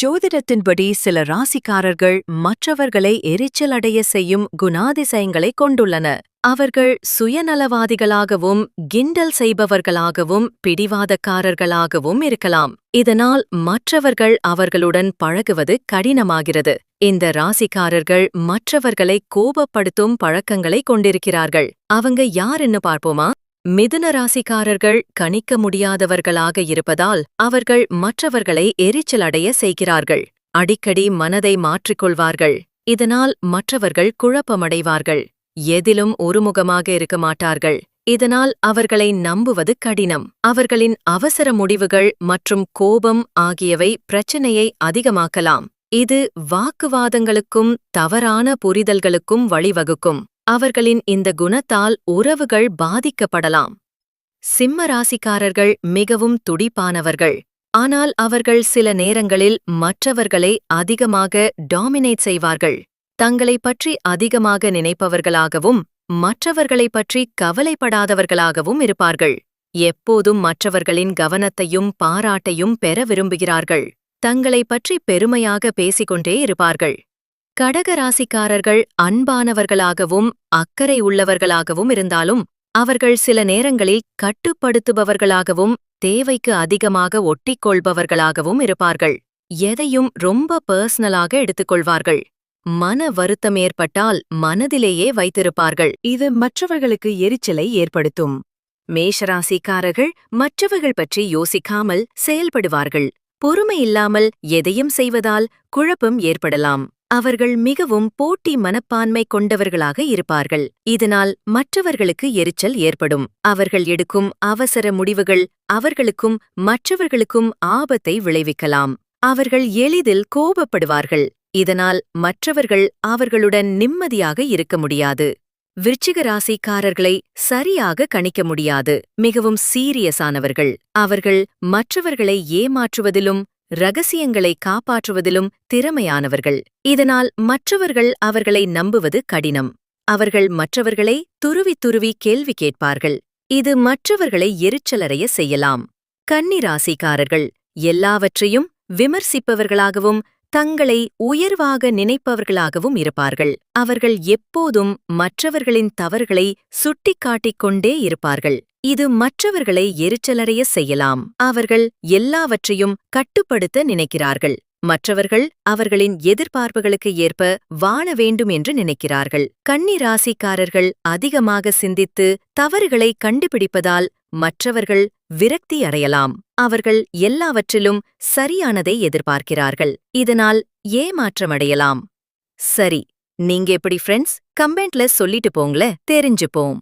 ஜோதிடத்தின்படி சில ராசிக்காரர்கள் மற்றவர்களை எரிச்சல் அடைய செய்யும் குணாதிசயங்களை கொண்டுள்ளன அவர்கள் சுயநலவாதிகளாகவும் கிண்டல் செய்பவர்களாகவும் பிடிவாதக்காரர்களாகவும் இருக்கலாம். இதனால் மற்றவர்கள் அவர்களுடன் பழகுவது கடினமாகிறது. இந்த ராசிக்காரர்கள் மற்றவர்களை கோபப்படுத்தும் பழக்கங்களை கொண்டிருக்கிறார்கள். அவங்க யாருன்னு பார்ப்போமா? மிதுன ராசிக்காரர்கள் கணிக்க முடியாதவர்களாக இருப்பதால் அவர்கள் மற்றவர்களை எரிச்சலடைய செய்கிறார்கள். அடிக்கடி மனதை மாற்றிக்கொள்வார்கள். இதனால் மற்றவர்கள் குழப்பமடைவார்கள். எதிலும் ஒருமுகமாக இருக்க மாட்டார்கள். இதனால் அவர்களை நம்புவது கடினம். அவர்களின் அவசர முடிவுகள் மற்றும் கோபம் ஆகியவை பிரச்சனையை அதிகமாக்கலாம். இது வாக்குவாதங்களுக்கும் தவறான புரிதல்களுக்கும் வழிவகுக்கும். அவர்களின் இந்த குணத்தால் உறவுகள் பாதிக்கப்படலாம். சிம்ம ராசிக்காரர்கள் மிகவும் துடிப்பானவர்கள். ஆனால் அவர்கள் சில நேரங்களில் மற்றவர்களை அதிகமாக டாமினேட் செய்வார்கள். தங்களைப் பற்றி அதிகமாக நினைப்பவர்களாகவும் மற்றவர்களைப் பற்றி கவலைப்படாதவர்களாகவும் இருப்பார்கள். எப்போதும் மற்றவர்களின் கவனத்தையும் பாராட்டையும் பெற விரும்புகிறார்கள். தங்களைப் பற்றி பெருமையாக பேசிக்கொண்டே இருப்பார்கள். கடக ராசிக்காரர்கள் அன்பானவர்களாகவும் அக்கறை உள்ளவர்களாகவும் இருந்தாலும் அவர்கள் சில நேரங்களில் கட்டுப்படுத்துபவர்களாகவும் தேவைக்கு அதிகமாக ஒட்டிக்கொள்பவர்களாகவும் இருப்பார்கள். எதையும் ரொம்ப பர்சனலாக எடுத்துக்கொள்வார்கள். மன வருத்தம் ஏற்பட்டால் மனதிலேயே வைத்திருப்பார்கள். இது மற்றவர்களுக்கு எரிச்சலை ஏற்படுத்தும். மேஷராசிக்காரர்கள் மற்றவர்கள் பற்றி யோசிக்காமல் செயல்படுவார்கள். பொறுமையில்லாமல் எதையும் செய்வதால் குழப்பம் ஏற்படலாம். அவர்கள் மிகவும் போட்டி மனப்பான்மை கொண்டவர்களாக இருப்பார்கள். இதனால் மற்றவர்களுக்கு எரிச்சல் ஏற்படும். அவர்கள் எடுக்கும் அவசர முடிவுகள் அவர்களுக்கும் மற்றவர்களுக்கும் ஆபத்தை விளைவிக்கலாம். அவர்கள் எளிதில் கோபப்படுவார்கள். இதனால் மற்றவர்கள் அவர்களுடன் நிம்மதியாக இருக்க முடியாது. விருச்சிக ராசிக்காரர்களை சரியாக கணிக்க முடியாது. மிகவும் சீரியஸானவர்கள். அவர்கள் மற்றவர்களை ஏமாற்றுவதிலும் ரகசியங்களை காப்பாற்றுவதிலும் திறமையானவர்கள். இதனால் மற்றவர்கள் அவர்களை நம்புவது கடினம். அவர்கள் மற்றவர்களை துருவி துருவி கேள்வி கேட்பார்கள். இது மற்றவர்களை எரிச்சலறைய செய்யலாம். கன்னிராசிக்காரர்கள் எல்லாவற்றையும் விமர்சிப்பவர்களாகவும் தங்களை உயர்வாக நினைப்பவர்களாகவும் இருப்பார்கள். அவர்கள் எப்போதும் மற்றவர்களின் தவறுகளை சுட்டிக்காட்டிக் கொண்டே இருப்பார்கள். இது மற்றவர்களை எரிச்சலடைய செய்யலாம். அவர்கள் எல்லாவற்றையும் கட்டுப்படுத்த நினைக்கிறார்கள். மற்றவர்கள் அவர்களின் எதிர்பார்ப்புகளுக்கு ஏற்ப வாழ வேண்டும் என்று நினைக்கிறார்கள். கன்னி ராசிக்காரர்கள் அதிகமாக சிந்தித்து தவறுகளை கண்டுபிடிப்பதால் மற்றவர்கள் விரக்தி அடையலாம். அவர்கள் எல்லாவற்றிலும் சரியானதை எதிர்பார்க்கிறார்கள். இதனால் ஏமாற்றமடையலாம். சரி நீங்க எப்படி ஃப்ரெண்ட்ஸ் கமெண்ட்ல சொல்லிட்டு போங்களே. தெரிஞ்சுப்போம்.